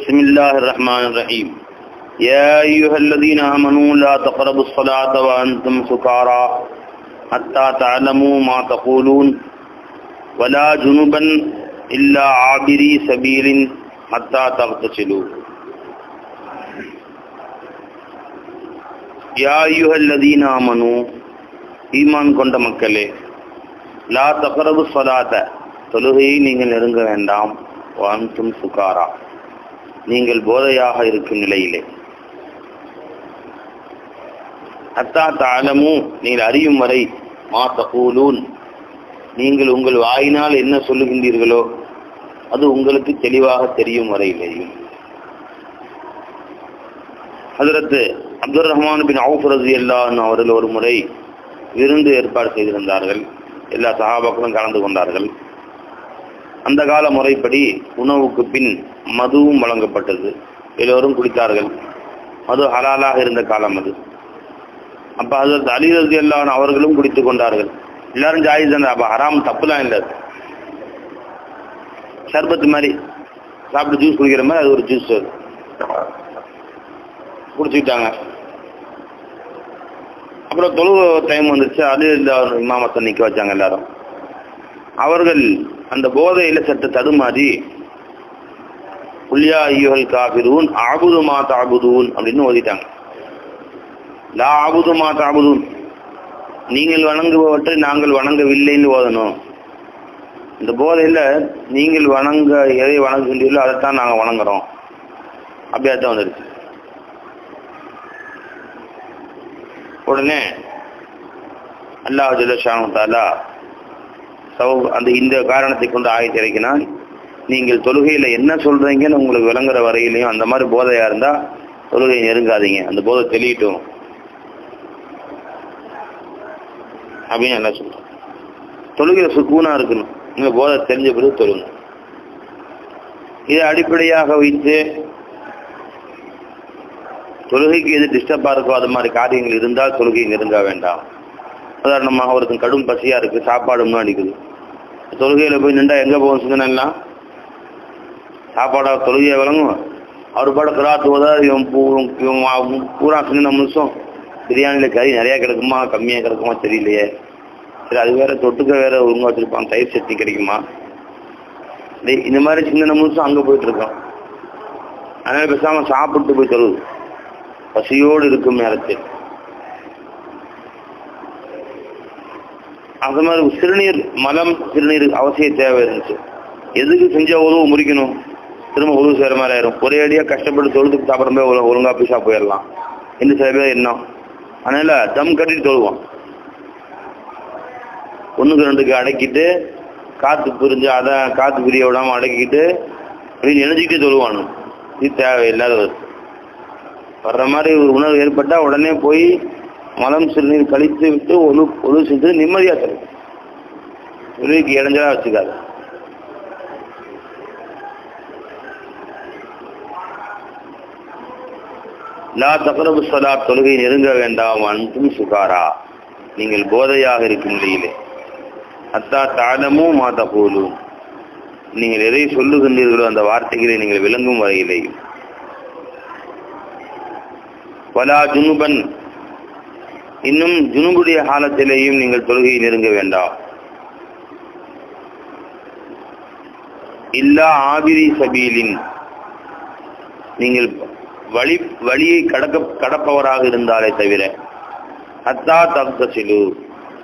بسم الله الرحمن الرحيم يا أيها الذين آمنوا لا تقربوا الصلاة وأنتم سكارى حتى تعلموا ما تقولون ولا جنبا إلا عابري سبيل حتى تغتسلوا யா ஐயுஹல்லதீன ஆமனு ஈமான் கொண்ட மக்களே லா தகரபு சொலாத தொழுகையை நீங்கள் நெருங்க வேண்டாம் வான்தும் சுகாரா நீங்கள் போதையாக இருக்கும் நிலையிலே. அத்தா தாளமு நீங்கள் அறியும் வரை மா தகூலூன் நீங்கள் உங்கள் வாயினால் என்ன சொல்லுகின்றீர்களோ அது உங்களுக்கு தெளிவாக தெரியும் வரையிலேயும் அதற்கு அப்துல் ரஹ்மான் பின் அவுஃப் ரசி அல்லான் அவர்கள் ஒரு முறை விருந்து ஏற்பாடு செய்திருந்தார்கள். எல்லா சகாபாக்களும் கலந்து கொண்டார்கள். அந்த கால முறைப்படி உணவுக்கு பின் மதுவும் வழங்கப்பட்டது. எல்லோரும் குடித்தார்கள். மது ஹலாலாக இருந்த காலம் அது. அப்போ அது அலி ரசி அல்லான் அவர்களும் குடித்துக் கொண்டார்கள். எல்லாரும் ஜாயிஸ் தான்? அப்போ ஹராம் தப்புலாம் இல்லை சர்பத்து மாதிரி சாப்பிட்டு ஜூஸ் குடிக்கிற மாதிரி அது ஒரு ஜூஸ் அது. குடிச்சுக்கிட்டாங்க. அப்புறம் தொழுவ டைம் வந்துச்சு. அது இந்த இமாமத்தை நிற்க வச்சாங்க எல்லாரும். அவர்கள் அந்த போதையில சற்று தடுமாறி புள்ளியா ஐயோகள் காபிரூன் ஆபுது மா தாபுதூன் அப்படின்னு ஓதிட்டாங்க. லா ஆபுது மா தாபுதூன் நீங்கள் வணங்குபவற்றை நாங்கள் வணங்கவில்லைன்னு ஓதணும். இந்த போதையில நீங்கள் வணங்க எதை வணங்குகின்றீர்களோ அதைத்தான் நாங்கள் வணங்குறோம். அப்படியே தான் வந்துருச்சு. உடனே அல்லாஹ் தாலா அந்த இந்த காரணத்தை கொண்டு ஆயத்தை இறக்கினால் நீங்கள் தொழுகையில் என்ன சொல்கிறீங்கன்னு உங்களுக்கு விளங்குற வரையிலையும் அந்த மாதிரி போதையாக இருந்தால் தொழுகை நெருங்காதீங்க. அந்த போதை தெளியட்டும் அப்படின்னு நல்லா சொல்கிறேன் தொழுகையில் சுக்கூனாக இருக்கணும். நீங்கள் போதை தெரிஞ்ச பிறகு தொழுங்க. இதை அடிப்படையாக வைத்து தொழுகைக்கு எது டிஸ்டர்பாக இருக்கோ அது மாதிரி காரியங்கள் இருந்தால் தொழுகை நெருங்க வேண்டாம். உதாரணமாக ஒருத்தன் கடும் பசியாக இருக்குது சாப்பாடு முன்னாடிக்குது தொழுகையில் போய் நின்றா எங்கே போகும் சிந்தனைலாம் சாப்பாடா தொழுகையை விளங்கும்? அவர் பாட கிராத்து போதா இவன் பூ- இவன் பூரா சின்ன முழுசும். பிரியாணியில் கறி நிறையா கிடக்குமா? கம்மியாக கிடக்குமா? தெரியலையே. சரி அது வேற தொட்டுக்க வேற ஒழுங்காக வச்சுருப்பான். தயிர் சட்னி கிடைக்குமா? இந்த மாதிரி சின்ன முழுசும் அங்கே போயிட்டு இருக்கான். அதனால் பேசாமல் சாப்பிட்டு போய் தருவது பசியோடு இருக்கும் நேரத்தில். அந்த மாதிரி சிறுநீர் மலம் சிறுநீர் அவசிய தேவை இருந்துச்சு. எதுக்கு செஞ்சா உதவு முறிக்கணும்? திரும்ப உதவு செய்கிற மாதிரி ஆயிரும். ஒரே அடியா கஷ்டப்பட்டு தொழுதுக்கு சாப்பிடும் போய் ஒழுங்காக பீஸாக போயிடலாம் இன்னும் சில பேர் என்ன அதனால தம் கட்டிட்டு தொழுவோம். ஒண்ணுக்கு ரெண்டுக்கு அடக்கிட்டு காத்து புரிஞ்சு அதை காத்து பிரிய விடாம அடக்கிட்டு அப்படின்னு நினைச்சுக்கிட்டு தொழுவானு. இது தேவையில்லாத ஒரு வர்ற மாதிரி ஒரு உணர்வு ஏற்பட்டா உடனே போய் மலம் சிறுநீர் கழித்து விட்டு ஒழு ஒழு செஞ்சு நிம்மதியா தரும். உதவிக்கு வச்சுக்காது. லா தகரபு சலா தொழுகை நெருங்க வேண்டாம் அன்றும் சுகாரா. நீங்கள் போதையாக இருக்கும் நிலையிலே. அத்தா தாளமும் மாதா போலும் நீங்கள் எதை சொல்லுகின்றீர்களோ அந்த வார்த்தைகளை நீங்கள் விளங்கும் வரையிலேயும் பலா ஜுனுபன் இன்னும் ஜுனுபுடைய காலத்திலேயும் நீங்கள் தொழுகையை நெருங்க வேண்டாம். இல்லா ஆபிரி சபீலின். நீங்கள் வழி வழியை கடக்க கடப்பவராக இருந்தாலே தவிர அத்தா தப்தசிலு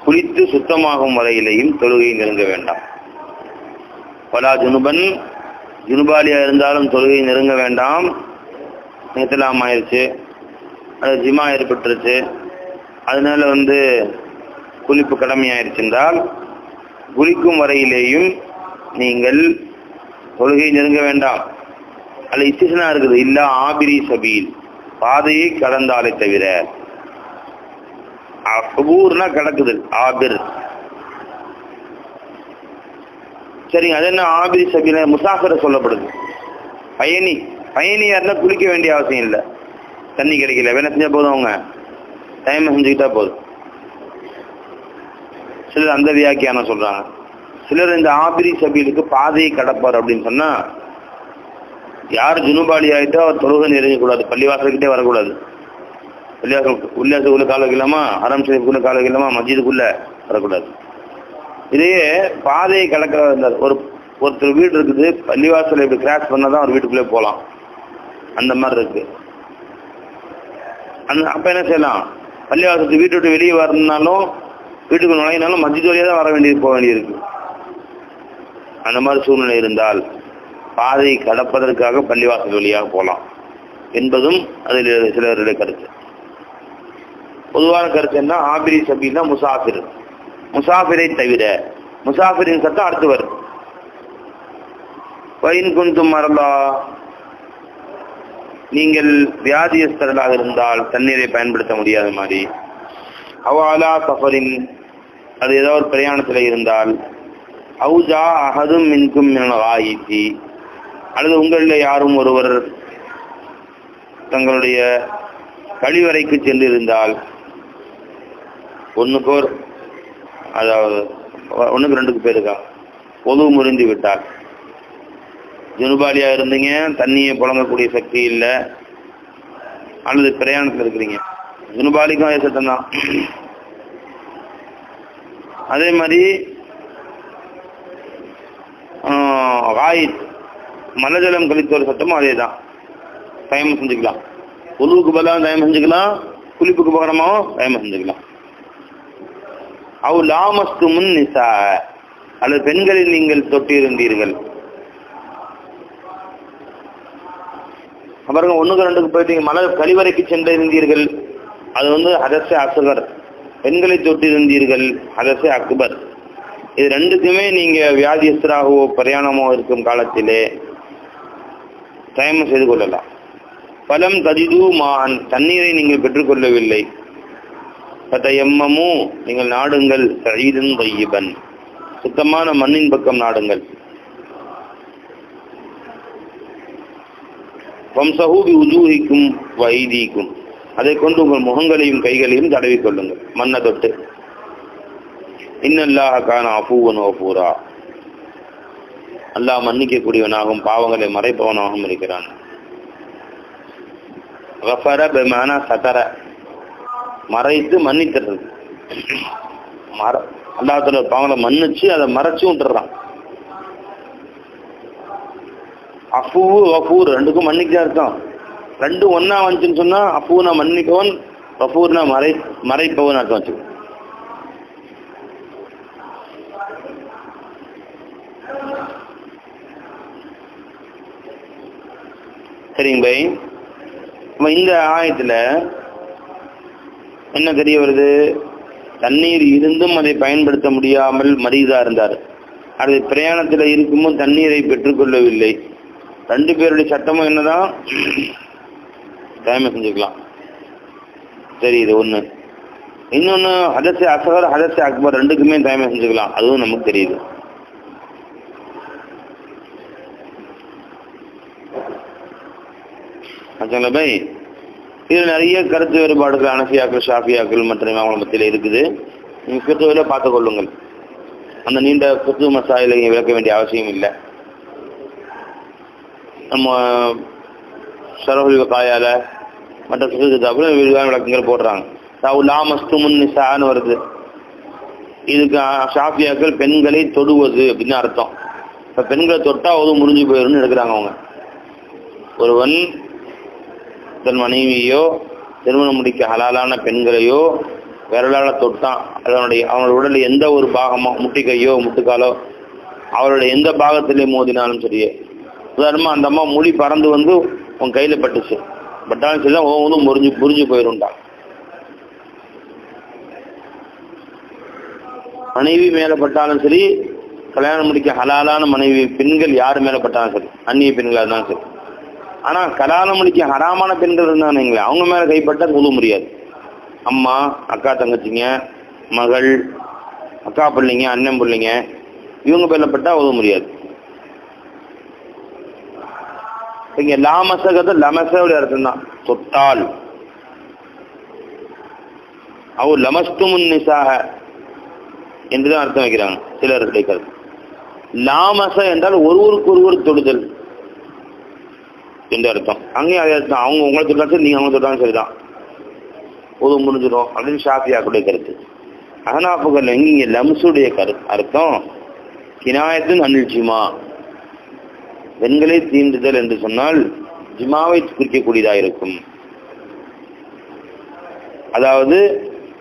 குளித்து சுத்தமாகும் வரையிலேயும் தொழுகையை நெருங்க வேண்டாம். பலா ஜுனுபன் ஜுனுபாலியா இருந்தாலும் தொழுகையை நெருங்க வேண்டாம். நேத்தலாம் ஆயிடுச்சு அது ஜிமா ஏற்பட்டுருச்சு. அதனால வந்து குளிப்பு கடமையாயிருச்சென்றால் குளிக்கும் வரையிலேயும் நீங்கள் தொழுகை நெருங்க வேண்டாம். அல்ல இஸ்டிஷனா இருக்குது இல்ல ஆபிரி சபீல். பாதையை கடந்தாலே தவிர. அபூர்னா கிடக்குது ஆபிர். சரிங்க அது என்ன ஆபிரி சபீல? முசாஃபிர சொல்லப்படுது. பயணி பயணியா இருந்தா குளிக்க வேண்டிய அவசியம் இல்லை. தண்ணி கிடைக்கல வேணா செஞ்ச போதும் அவங்க. டைம் செஞ்சுக்கிட்டா போதும். சிலர் அந்த வியாக்கியானம் சொல்றாங்க. சிலர் இந்த ஆபிரி சபீலுக்கு பாதையை கடப்பார் அப்படின்னு சொன்னா யார் ஜுனுபாலி ஆயிட்டோ அவர் தொழுகை நெருங்கக்கூடாது பள்ளிவாசல்கிட்டே வரக்கூடாது. பள்ளிவாசல் உல்லாசத்துக்குள்ள கால வைக்கலாமா? ஹரம் ஷரீஃபுக்குள்ள கால வைக்கலாமா? மஸ்ஜிதுக்குள்ள வரக்கூடாது. இதையே பாதையை கலக்கிற இந்த ஒரு ஒருத்தர் வீடு இருக்குது பள்ளிவாசல் இப்படி கிராஸ் பண்ணால் தான் ஒரு வீட்டுக்குள்ளே போகலாம். அந்த மாதிரி இருக்கு. அந்த அப்போ என்ன செய்யலாம்? பள்ளிவாசத்து வீட்டு விட்டு வெளியே வரணுனாலும் வீட்டுக்கு நுழையினாலும் மத்திய வழியாக தான் வர வேண்டியது போக வேண்டியிருக்கு. அந்த மாதிரி சூழ்நிலை இருந்தால் பாதை கடப்பதற்காக பள்ளிவாசல் வழியாக போகலாம் என்பதும் அதில் சிலருடைய கருத்து. பொதுவான கருத்து என்ன? ஆபிரி சபின்னா முசாஃபிர். முசாஃபிரை தவிர முசாஃபிரின் சட்டம் அடுத்து வரும். வயின் குந்தும் மரலா நீங்கள் வியாதியஸ்தர்களாக இருந்தால் தண்ணீரை பயன்படுத்த முடியாத மாதிரி. அவாலா சஃபரின் அது ஏதோ ஒரு பிரயாணத்தில் இருந்தால் அவுஜா அகதும் மின்கும் ஆயித்தி. அல்லது உங்களில் யாரும் ஒருவர் தங்களுடைய கழிவறைக்கு சென்றிருந்தால் ஒன்றுக்கோர் அதாவது ஒன்றுக்கு ரெண்டுக்கு பேருக்கா பொது முறிந்து விட்டால். ஜுனுபாலியா இருந்தீங்க தண்ணியை புழங்கக்கூடிய சக்தி இல்லை. அல்லது பிரயாணத்தில் இருக்கிறீங்க. ஜுனுபாலிக்கும் அதே சட்டம் தான். அதே மாதிரி ஆயித் மலஜலம் கழித்த ஒரு சட்டமும் அதே தான். தயமம் செஞ்சுக்கலாம். உழுவுக்கு பதிலாக தயமம் செஞ்சுக்கலாம். குளிப்புக்கு பகரமாகவும் தயமம் செஞ்சுக்கலாம். அவ் லாமஸ்து முன் நிசா. அல்லது பெண்களில் நீங்கள் தொட்டிருந்தீர்கள். பாருங்க ஒண்ணுக்கு ரெண்டுக்கு போயிட்டீங்க. மலை கழிவறைக்கு சென்றிருந்தீர்கள். அது வந்து ஹதசே அசுகர். பெண்களை தொட்டிருந்தீர்கள். ஹதசே அக்பர். இது ரெண்டுக்குமே நீங்க வியாதியஸ்தராகவோ பிரயாணமோ இருக்கும் காலத்திலே தயமம் செய்து கொள்ளலாம். பலம் ததிது மான் தண்ணீரை நீங்கள் பெற்றுக்கொள்ளவில்லை. எம்மமும் நீங்கள் நாடுங்கள். சயீதன் தையிபன் சுத்தமான மண்ணின் பக்கம் நாடுங்கள். வம்சஹூபி உஜூஹிக்கும் வைதீக்கும் அதை கொண்டு உங்கள் முகங்களையும் கைகளையும் தடவிக் கொள்ளுங்கள். மண்ணை தொட்டு. இன்னல்லாஹ கான அஃபூவன் ஓஃபூரா அல்லாஹ் மன்னிக்கக்கூடியவனாகவும் பாவங்களை மறைப்பவனாகவும் இருக்கிறான். கஃபர பெமான சதர. மறைத்து மன்னித்துறது மற அல்லாத்துல பாவங்களை மன்னிச்சு அதை மறைச்சு விட்டுறான். அஃபூ வஃபூர் ரெண்டுக்கும் மன்னிக்க அர்த்தம் ரெண்டும் ஒன்னா வந்துச்சுன்னு சொன்னா அஃபூனா மன்னிப்பவன் வஃபூர்னா மறை மறைப்பவன் அர்த்தம் வச்சு சரிங்க பை. நம்ம இந்த ஆயத்துல என்ன தெரிய வருது? தண்ணீர் இருந்தும் அதை பயன்படுத்த முடியாமல் மரிதா இருந்தார். அது பிரயாணத்தில் இருக்கும்போது தண்ணீரை பெற்றுக்கொள்ளவில்லை. ரெண்டு பேருடைய சட்டமும் என்னதான்? டைம் செஞ்சுக்கலாம். சரி இது ஒண்ணு. இன்னொன்னு ஹதசி அசகர் ஹதசி அக்பர் ரெண்டுக்குமே டைம் செஞ்சுக்கலாம். அதுவும் நமக்கு தெரியுது. ஆச்சுங்களா பை இதில் நிறைய கருத்து வேறுபாடுகள் அனசியாக்கள் ஷாஃபியாக்கள் மற்றும் அவங்கள மத்தியில் இருக்குது. நீங்கள் கிறிஸ்துவில பார்த்து கொள்ளுங்கள். அந்த நீண்ட கிறிஸ்துவ மசாயிலை விளக்க வேண்டிய அவசியம் இல்லை. நம்ம சரகுல் காயால மற்ற சுசுதாப்புல விரிவான விளக்கங்கள் போடுறாங்க. தாவு லாமஸ்து முன் நிசான்னு வருது. இதுக்கு ஷாஃபியாக்கள் பெண்களை தொடுவது அப்படின்னு அர்த்தம். இப்போ பெண்களை தொட்டா ஒரு முடிஞ்சு போயிடும்னு எடுக்கிறாங்க அவங்க. ஒருவன் தன் மனைவியோ திருமணம் முடிக்க ஹலாலான பெண்களையோ விரலால் தொட்டான். அதனுடைய அவனோட உடலில் எந்த ஒரு பாகமோ முட்டிக்கையோ முட்டுக்காலோ அவருடைய எந்த பாகத்திலே மோதினாலும் சரியே. உதாரணமா அந்த அம்மா மொழி பறந்து வந்து உன் கையில பட்டுச்சு. பட்டாலும் சரி தான் ஒவ்வொன்றும் முறிஞ்சு புரிஞ்சு போயிருந்தான் மனைவி மேல பட்டாலும் சரி கல்யாணம் முடிக்க ஹலாலான மனைவி பெண்கள் யார் மேலே பட்டாலும் சரி அந்நிய பெண்களாக இருந்தாலும் சரி. ஆனா கல்யாணம் முடிக்க ஹராமான பெண்கள் இருந்தானுங்களே அவங்க மேல கைப்பட்டா உதவ முடியாது. அம்மா அக்கா தங்கச்சிங்க மகள் அக்கா பிள்ளைங்க அண்ணன் பிள்ளைங்க இவங்க பேரில் பட்டா உதவ முடியாது. இங்க லாமசகத்தை லமசோட அர்த்தம் தான் தொட்டால். அவ லமஸ்து முன்னிசாக என்றுதான் அர்த்தம் வைக்கிறாங்க சிலர் கிடைக்கிறது லாமச என்றால் ஒருவருக்கு ஒருவர் தொடுதல் என்று அர்த்தம். அங்கேயும் அதே அர்த்தம். அவங்க உங்களை தொட்டாலும் சரி நீங்க அவங்க தொட்டாலும் சரிதான். உதவு முடிஞ்சிடும் அப்படின்னு ஷாஃபியாக்குடைய கருத்து. அகனாப்புகள் எங்க இங்க லம்சுடைய கரு அர்த்தம். கினாயத்தின் அனில் பெண்களை தீண்டுதல் என்று சொன்னால் ஜிமாவை குறிக்கக்கூடியதாக இருக்கும். அதாவது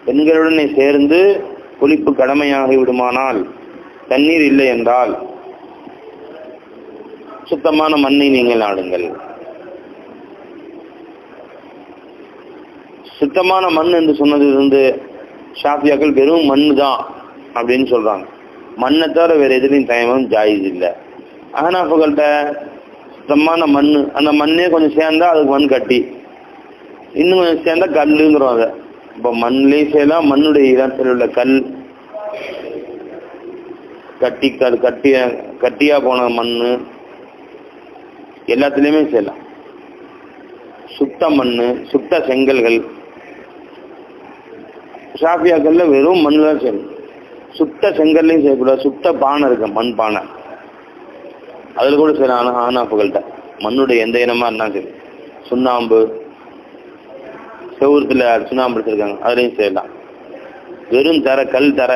பெண்களுடனே சேர்ந்து குளிப்பு கடமையாகி விடுமானால் தண்ணீர் இல்லை என்றால் சுத்தமான மண்ணை நீங்கள் நாடுங்கள். சுத்தமான மண் என்று சொன்னது இருந்து ஷாஃபியாக்கள் வெறும் மண்ணு தான் அப்படின்னு சொல்றாங்க. மண்ணை தவிர வேற எதுலையும் தயமும் ஜாயிஸ் இல்லை. அகனாப்புகள்கிட்ட சுத்தமான மண் அந்த மண்ணே கொஞ்சம் சேர்ந்தா அதுக்கு மண் கட்டி. இன்னும் கொஞ்சம் சேர்ந்தா கல்லுங்கிறோம் அதை. இப்போ மண்லேயும் செய்யலாம் மண்ணுடைய இடத்தில் உள்ள கல் கட்டி கல் கட்டிய கட்டியா போன மண் எல்லாத்துலேயுமே செய்யலாம். சுத்த மண் சுத்த செங்கல்கள். ஷாஃபியாக்கள்ல வெறும் மண்ணு தான் செய்யணும். சுத்த செங்கல்லையும் செய்யக்கூடாது. சுத்த பானை இருக்கு மண் பானை. அதில் கூட சில ஆனா ஆனாப்புகள்கிட்ட மண்ணுடைய எந்த இனமா இருந்தாலும் சரி. சுண்ணாம்பு செவுரத்தில் சுண்ணாம்பு எடுத்துருக்காங்க அதுலேயும் செய்யலாம் வெறும் தர கல் தர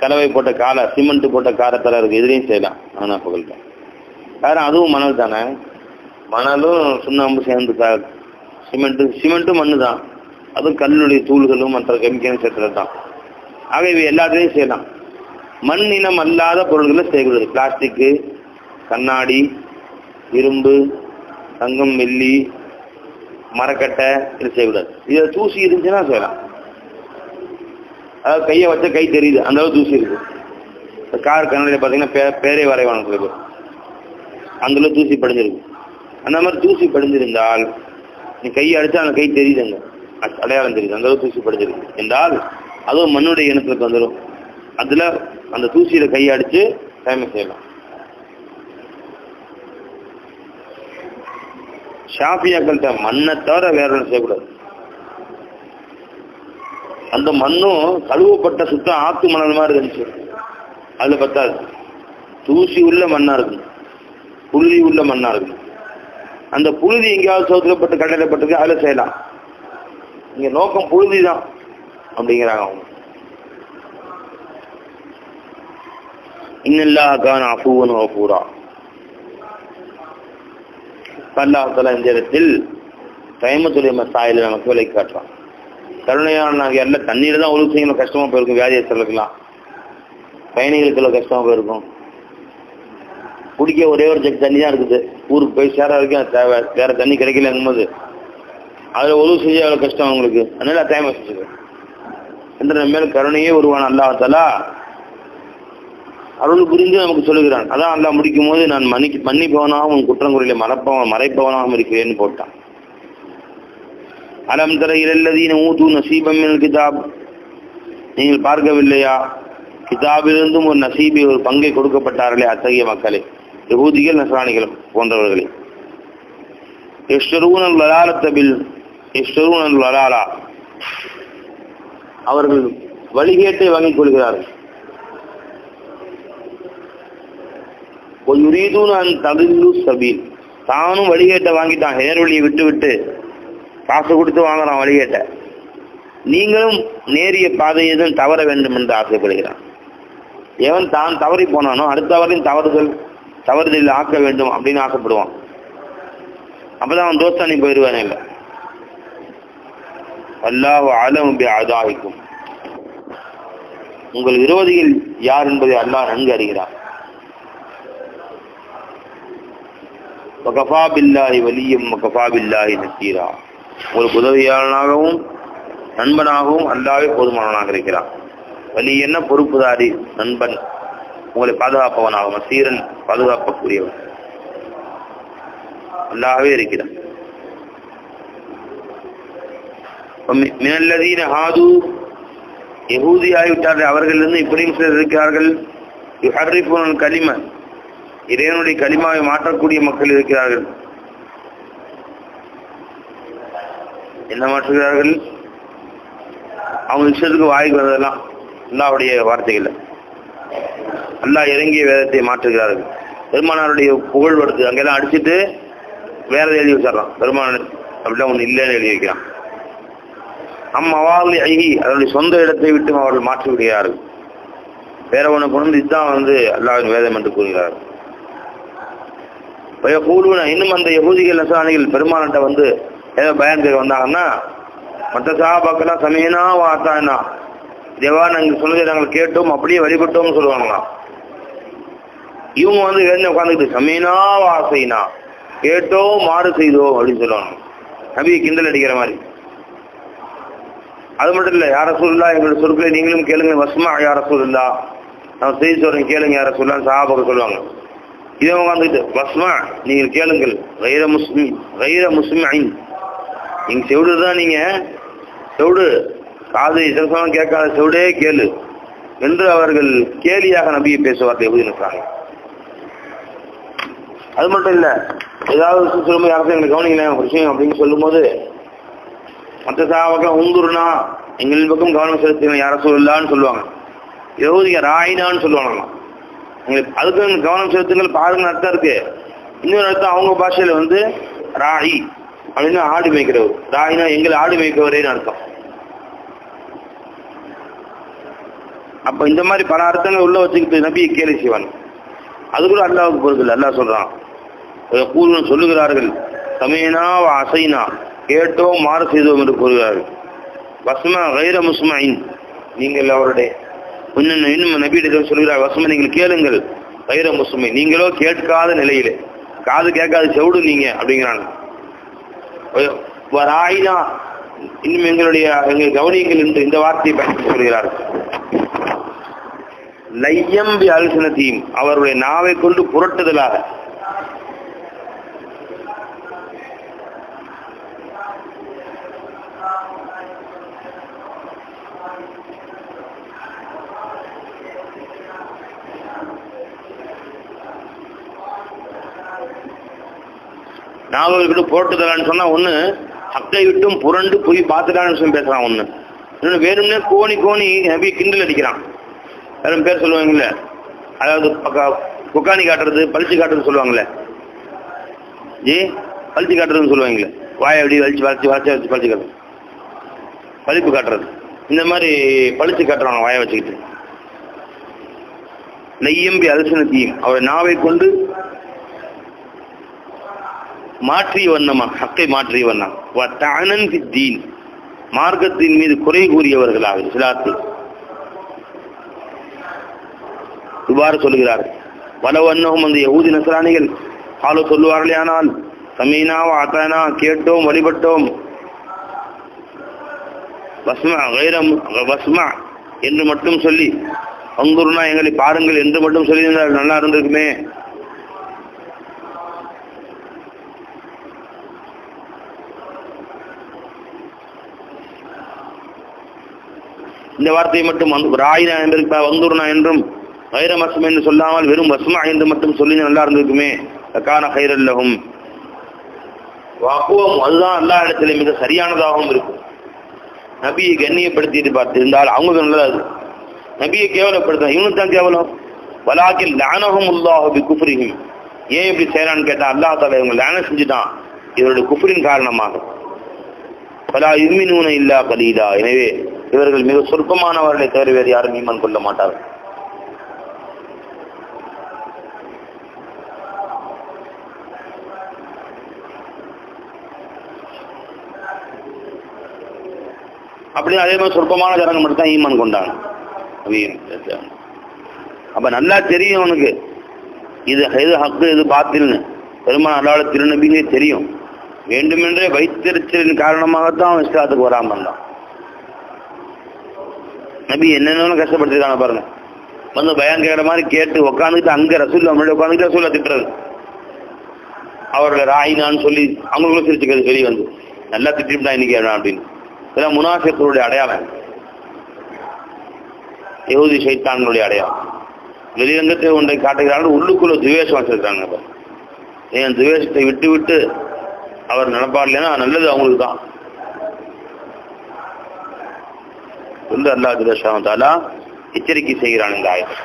கலவை போட்ட காலை சிமெண்ட் போட்ட கார தர இருக்கு இதுலேயும் செய்யலாம் ஆனாப்புகள்கிட்ட வேற அதுவும் மணல் தானே. மணலும் சுண்ணாம்பு சேர்ந்து க சிமெண்ட்டு சிமெண்ட்டும் மண்ணு தான் அதுவும் கல்லுடைய தூள்களும் மற்ற கெமிக்கலும் சேர்த்துறது தான் ஆக இவை எல்லாத்துலேயும் செய்யலாம் மண் இனம் அல்லாத பொருள்களை செய்யக்கூடாது பிளாஸ்டிக்கு கண்ணாடி இரும்பு தங்கம் வெள்ளி மரக்கட்டை இது செய்யக்கூடாது இதை தூசி இருந்துச்சுன்னா செய்யலாம். அதாவது கையை வச்சா கை தெரியுது. அந்த அளவு தூசி இருக்கு. இந்த கார் கண்ணாடியில் பார்த்தீங்கன்னா பே பேரே வரைவான சில அந்தளவு தூசி படிஞ்சிருக்கு. அந்த மாதிரி தூசி படிஞ்சிருந்தால் நீ கையை அடித்தா அந்த கை தெரியுதுங்க. அ- அடையாளம் தெரியுது. அந்த அளவு தூசி படிஞ்சிருக்கு. என்றால் அதுவும் மண்ணுடைய இனத்துக்கு வந்துடும் அதில் அந்த தூசியில கையடிச்சு தயமை டைமை செய்யலாம். ஷாஃபியாக்கள்கிட்ட மண்ணை தவிர வேற ஒன்றும் செய்யக்கூடாது. அந்த மண்ணும் கழுவப்பட்ட சுத்தம் ஆத்து மணல் மாதிரி இருந்துச்சு. அதுல பத்தாது. தூசி உள்ள மண்ணா இருக்கும் புழுதி உள்ள மண்ணா இருக்கும் அந்த புழுதி எங்கேயாவது சோதிக்கப்பட்டு கடையிடப்பட்டிருக்கு அதில் செய்யலாம். இங்க நோக்கம் புழுதி தான் அப்படிங்கிறாங்க அவங்க. இன்னல்லாக்கான அஃபூவன் அஃபூரா அல்லாஹால இந்த இடத்தில் தைமத்துடைய மசாயில நமக்கு விலை காட்டுறான் கருணையான நாங்கள் எல்லாம் தண்ணீர் தான் ஒழுங்கு செய்யணும் கஷ்டமா போயிருக்கும் வியாதியஸ்தர்களுக்கெல்லாம் பயணிகளுக்கு எல்லாம் கஷ்டமா போயிருக்கும். குடிக்க ஒரே ஒரு ஜக் தண்ணி தான் இருக்குது. ஊருக்கு போய் சேர வரைக்கும் தேவை. வேற தண்ணி கிடைக்கலங்கும்போது அதில் ஒழுங்கு செய்ய அவ்வளோ கஷ்டம் அவங்களுக்கு. அதனால டைம் வச்சுக்கு என்ற மேல் கருணையே உருவான அல்லாஹாலா அருள் புரிந்து நமக்கு சொல்லுகிறான். அதான் அல்லா முடிக்கும் போது நான் மன்னிக்கு மன்னிப்பவனாகவும் உன் குற்றங்குறையில மறப்பவன் மறைப்பவனாகவும் இருக்கிறேன்னு போட்டான். அலம் தர இரல்லதீன ஊத்து நசீபம் கிதாப். நீங்கள் பார்க்கவில்லையா? கிதாபிலிருந்தும் ஒரு நசீபை ஒரு பங்கை கொடுக்கப்பட்டார்களே அத்தகைய மக்களே. யகூதிகள் நசராணிகள் போன்றவர்களே. எஷ்டரூனல் வலாலத்தபில் எஷ்டரூனல் வலாலா அவர்கள் வழிகேட்டை வாங்கிக் கொள்கிறார்கள். யுரீதூன் அன் ததில்லு சபீல் தானும் வழிகேட்டை வாங்கிட்டான். நேர்வழியை விட்டு விட்டு காசு கொடுத்து வாங்குறான் வழிகேட்டை. நீங்களும் நேரிய பாதையை தான் தவற வேண்டும் என்று ஆசைப்படுகிறான். எவன் தான் தவறி போனானோ அடுத்தவரையும் தவறுதல் தவறுதலில் ஆக்க வேண்டும் அப்படின்னு ஆசைப்படுவான். அப்பதான் அவன் தோஸ்தானி போயிடுவானே. இல்லை அல்லாஹ் ஆலம் அதாகிக்கும் உங்கள் விரோதிகள் யார் என்பதை அல்லாஹ் நன்கு அறிகிறான். வகஃபா பில்லாஹி வலியும் வகஃபா பில்லாஹி நசீரா. உங்களுக்கு உதவியாளனாகவும் நண்பனாகவும் அல்லாவே போதுமானவனாக இருக்கிறான். வலி என்ன? பொறுப்புதாரி நண்பன். உங்களை பாதுகாப்பவனாகும் சீரன் பாதுகாப்பக்கூடியவன். அல்லாகவே இருக்கிறான். மினல்லதீன ஹாது யகூதி ஆகிவிட்டார்கள் அவர்களிலிருந்து இப்படியும் சிலர் இருக்கிறார்கள். யுஹர்ரிஃபுனல் கலிம இறைவனுடைய களிமாவை மாற்றக்கூடிய மக்கள் இருக்கிறார்கள். என்ன மாற்றுகிறார்கள்? அவங்க இஷ்டத்துக்கு வாய்க்கு வந்ததெல்லாம் அல்லாவுடைய வார்த்தைகள். அல்லாஹ் இறங்கிய வேதத்தை மாற்றுகிறார்கள். பெருமானாருடைய புகழ் வருது. அங்கெல்லாம் அடிச்சுட்டு வேறதை எழுதி வச்சிடறான். பெருமான் அப்படிலாம் ஒன்று இல்லைன்னு எழுதி வைக்கிறான். அம் அவாலி ஐகி அதனுடைய சொந்த இடத்தை விட்டு அவர்கள் மாற்றி விடுகிறார்கள் வேற ஒன்று கொண்டு இதுதான் வந்து அல்லாவின் வேதம் என்று கூறுகிறார் கூடுவன இன்னும் அந்த யகுதிகள் நசானிகள் பெருமான்கிட்ட வந்து ஏதோ பயன் கேட்க வந்தாங்கன்னா மற்ற சாபாக்கெல்லாம் சமயனா வாத்தானா தேவா நாங்கள் சொன்னதை நாங்கள் கேட்டோம் அப்படியே வழிபட்டோம்னு சொல்லுவாங்களாம் இவங்க வந்து வேணும் உட்காந்துக்கிட்டு சமீனா வாசைனா கேட்டோம் மாறு செய்தோம் அப்படின்னு சொல்லுவாங்க. நபியை கிண்டல் அடிக்கிற மாதிரி. அது மட்டும் இல்லை யார சொல்லா எங்களோட சொற்களை நீங்களும் கேளுங்க வசமா யார சொல்லா நான் செய்தி சொல்றேன் கேளுங்க யார சொல்லான்னு சாபாக்க சொல்லுவாங்க. இதை உட்காந்துக்கிட்டு பஸ்மா நீங்கள் கேளுங்கள். வைர முஸ்லிம் வைர முஸ்லிம் ஐன் நீங்கள் செவிடு தான் நீங்கள் செவிடு. காது இதற்கான கேட்காத செவிடே கேளு. என்று அவர்கள் கேலியாக நம்பி பேசுவார்கள் எப்படி நிற்கிறாங்க அது மட்டும் இல்லை ஏதாவது சொல்லும்போது யாரும் எங்களுக்கு கவனிக்கலாம் ஒரு விஷயம் அப்படின்னு சொல்லும்போது மற்ற சாவக்கம் உங்குருனா எங்களின் பக்கம் கவனம் செலுத்துங்க யாரும் சொல்லலான்னு சொல்லுவாங்க. யகுதிக ராயினான்னு சொல்லுவாங்கண்ணா உங்களுக்கு அதுக்கு கவனம் செலுத்துங்கள். பாருங்க அர்த்தம் இருக்கு. இன்னொரு அர்த்தம் அவங்க பாஷையில வந்து ராயி அப்படின்னு ஆடு மேய்க்கிறவர். ராயினா எங்களை ஆடு மேய்க்கவரேன்னு அர்த்தம். அப்ப இந்த மாதிரி பல அர்த்தங்கள் உள்ள வச்சுக்கிட்டு நபியை கேலி செய்வான் அது கூட அல்லாவுக்கு பொறுக்கல அல்லாஹ் சொல்றான். கூறுவன் சொல்லுகிறார்கள். சமயனா அசைனா. கேட்டோம் மாறு செய்தோம் என்று கூறுகிறார்கள். பஸ்மா கைர முஸ்மாயின். நீங்கள் அவருடைய இன்னும் இன்னும் நபியிடம் சொல்கிறார் வசமா நீங்கள் கேளுங்கள். வைர முசுமை நீங்களோ கேட்காத நிலையிலே. காது கேட்காது செவிடு நீங்க அப்படிங்கிறாங்க. வராயினா இன்னும் எங்களுடைய எங்கள் கவனியங்கள் என்று இந்த வார்த்தையை பயன்படுத்தி சொல்கிறார்கள் லையம்பி அல்சனத்தையும் அவருடைய நாவை கொண்டு புரட்டுதலாக. நாவை விட்டு புரட்டுதலான்னு சொன்னால் ஒன்று ஹக்கை விட்டும் புரண்டு போய் பார்த்துட்டான்னு சொல்லி பேசுறான் ஒண்ணு. இன்னொன்று வேணும்னே கோணி கோணி நபி கிண்டல் அடிக்கிறான். வேறு பேர் சொல்லுவாங்கல்ல. அதாவது பக்கா- குக்காணி காட்டுறது பளிச்சு காட்டுறது சொல்லுவாங்களே ஜி பளிச்சு காட்டுறதுன்னு சொல்லுவாங்களே வாயை அப்படி வலிச்சு வளர்ச்சி வளைச்சு வச்சு பளிச்சு காட்டுறது. பழிப்பு காட்டுறது. இந்த மாதிரி பளிச்சு காட்டுறாங்க வாயை வச்சுக்கிட்டு. நெய்யம்பி அரிசனத்தையும் அவர் நாவை கொண்டு மாற்றிய வண்ணமா ஹக்கை மாற்றிய வண்ணம். தீன். மார்க்கத்தின் மீது குறை கூறியவர்களாக சிலாத்து. இவ்வாறு சொல்லுகிறார் வலவன்னகும் அந்த யகூதி நசராணிகள் ஆலோ சொல்லுவார்களே ஆனால் சமீனா வாத்தானா கேட்டோம் வழிபட்டோம். வஸ்மா வைரம் வஸ்மா என்று மட்டும் சொல்லி அங்குருனா எங்களை பாருங்கள் என்று மட்டும் சொல்லியிருந்தால் நல்லா இருந்திருக்குமே. இந்த வார்த்தையை மட்டும் வந்து ராயினா என்றிருப்பா வந்துருனா என்றும் வைரமசம் என்று சொல்லாமல் வெறும் வசமா என்று மட்டும் சொல்லி நல்லா இருந்திருக்குமே. கான ஹைரல்லகும் வாக்குவம் அதுதான் எல்லா இடத்திலும் மிக சரியானதாகவும் இருக்கும். நபியை கண்ணியப்படுத்திட்டு பார்த்திருந்தால் அவங்க நல்லது. நபியை கேவலப்படுத்த இவனு தான் கேவலம். வலாக்கில் லானகம் உல்லாஹபி குஃப்ரிஹிம் ஏன் இப்படி செய்யலான்னு கேட்டா அல்லாஹ் தாலா இவங்க லேன செஞ்சுட்டான். இவருடைய குஃப்ரின் காரணமாக. பலா இம்மினூன இல்லா கலீலா. எனவே இவர்கள் மிக சொற்பமானவர்களை தவிர வேறு யாரும் ஈமான் கொள்ள மாட்டார்கள். அப்படி அதே மாதிரி சொற்பமான ஜனங்கள் மட்டும் தான் ஈமான் கொண்டாங்க. அப்ப நல்லா தெரியும் அவனுக்கு இது எது ஹக்கு எது பாத்தில்னு. பெருமாள் அல்லாத திருநபிலே தெரியும். வேண்டுமென்றே வைத்திருச்சலின் காரணமாகத்தான் அவன் இஸ்லாத்துக்கு வராமல் இருந்தான். நபி என்னென்ன கஷ்டப்பட்டிருக்காங்க பாருங்க. வந்து பயம் கேட்குற மாதிரி கேட்டு உட்காந்துட்டு அங்கே ரசூல் முன்னாடி உட்காந்துட்டு ரசூலா திட்டுறது அவரோட ராயினான்னு சொல்லி அவங்களுக்கும் சிரிச்சுக்கிறது வெளியே வந்து. நல்லா திட்டிவிட்டா இன்னைக்கு அப்படின்னு. இதெல்லாம் முனாஃபிக்களுடைய அடையாளம். யகுதி சைத்தான்களுடைய அடையாளம். வெளிரங்கத்தை ஒன்றை காட்டுகிறார்கள் உள்ளுக்குள்ள துவேஷம் வச்சிருக்காங்க இப்ப. ஏன் துவேஷத்தை விட்டு விட்டு அவர் நடப்பார் இல்லைன்னா நல்லது அவங்களுக்கு தான் என்று அல்லாஹ் ஜுல்லா எச்சரிக்கை செய்கிறான் இந்த ஆயத்தை.